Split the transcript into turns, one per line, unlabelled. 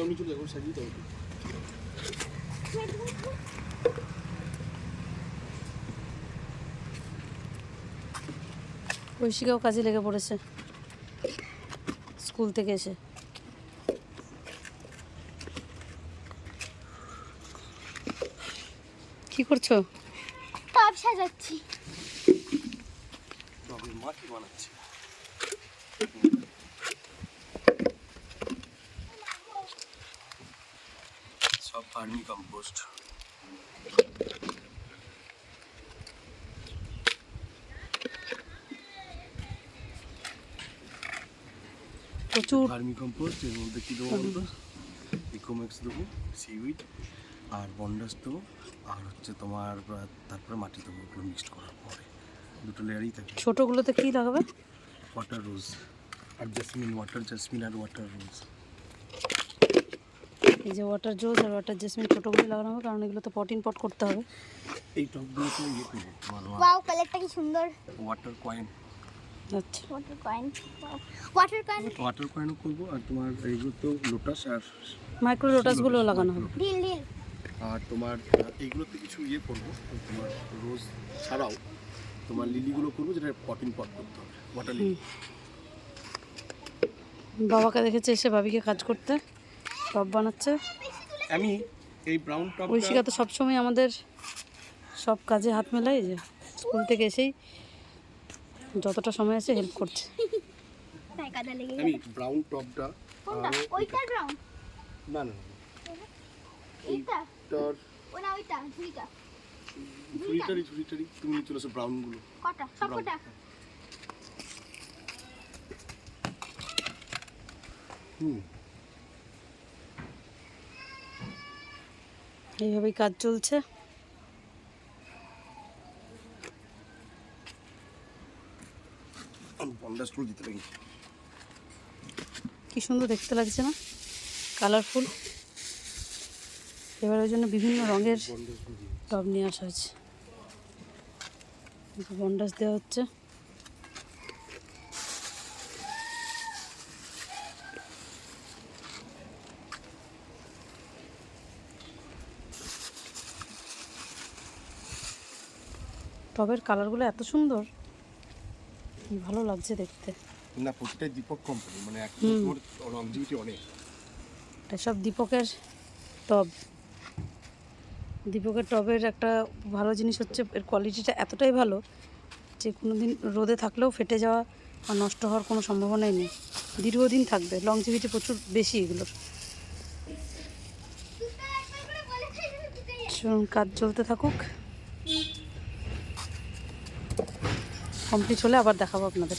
সামনে চলে যাব সাজিয়ে দেবো।
ঐশিকাও কাজে লেগে পড়েছে। স্কুল থেকে এসে। কি করছ?
টপ সাজাচ্ছি।
মা কি বানাচ্ছে। ফার্মি কম্পোস্ট
প্রচুর।
ফার্মি কম্পোস্ট এর মধ্যে কী দেবো বলতো? ইকোমেক্স দেবো সিউইড আর বন্ডাস দেবো আর হচ্ছে তোমার তারপরে মাটি দেবো ওগুলো মিক্সড করার পরে। দুটো লেয়ারই থাকে।
ছোটগুলোতে কি লাগাবে?
ওয়াটার রোজ আর জাসমিন ওয়াটার জাসমিন আর ওয়াটার রোজ
এই যে ওয়াটার জোজ আর ওয়াটার জেসমিন ছোটোগুলো লাগানো হবে কারণ এগুলো তো পট করতে হবে।
এই টপগুলোতে ইয়ে করব
ওয়াও কালারটা কি সুন্দর।
ওয়াটার কয়েন
আচ্ছা।
Water coin water coin
water কয়েনও করব আর তোমার এইগুলো তো লোটাস আর
মাইক্রো লোটাসগুলো লাগানো হবে।
ঢিল ঢিল
আর তোমার এইগুলোতে কিছু ইয়ে করব তোমার রোজ ছাড়াও তোমার লিলিগুলো করব যেটা পটিং পট করতে হবে ওয়াটার লিলি
বাবাকে দেখেছে এসে ভাবিকে কাজ করতে। টপ বানাচ্ছে।
আমি এই ব্রাউন টপ
ঐশিকা তো সবসময় আমাদের সব কাজে হাত মেলায় যে স্কুল থেকে এসেই যতটা সময় আছে হেল্প করছে।
আমি ব্রাউন টপটা
ওইটার ব্রাউন
না না
এইটা?
তোর
ওনা ওইটা ঝুড়িটা।
ঝুড়িটারি ঝুড়িটারি তুমি নিয়ে চলে আসো ব্রাউনগুলো
কটা?
হুম।
এইভাবেই কাজ চলছে। কি সুন্দর দেখতে লাগছে না? কালারফুল এবার ওই জন্য বিভিন্ন রঙের। টব নিয়ে আসা হয়েছে। বন্ডাস দেওয়া হচ্ছে। টবের কালারগুলো এত সুন্দর। কি ভালো লাগছে দেখতে।
না প্রতিটাই দীপক কোম্পানি মানে। লংজিভিটি অনেক।
এসব দীপকের টব। দীপকের টবের একটা ভালো জিনিস হচ্ছে এর কোয়ালিটিটা এতটাই ভালো যে কোনো দিন রোদে থাকলেও ফেটে যাওয়া বা নষ্ট হওয়ার কোনো সম্ভাবনাই নেই। দীর্ঘদিন থাকবে। লংজিভিটি প্রচুর বেশি এগুলোর। চলুন, কাজ চলতে থাকুক। কমপ্লিট হলে আবার দেখাবো আপনাদের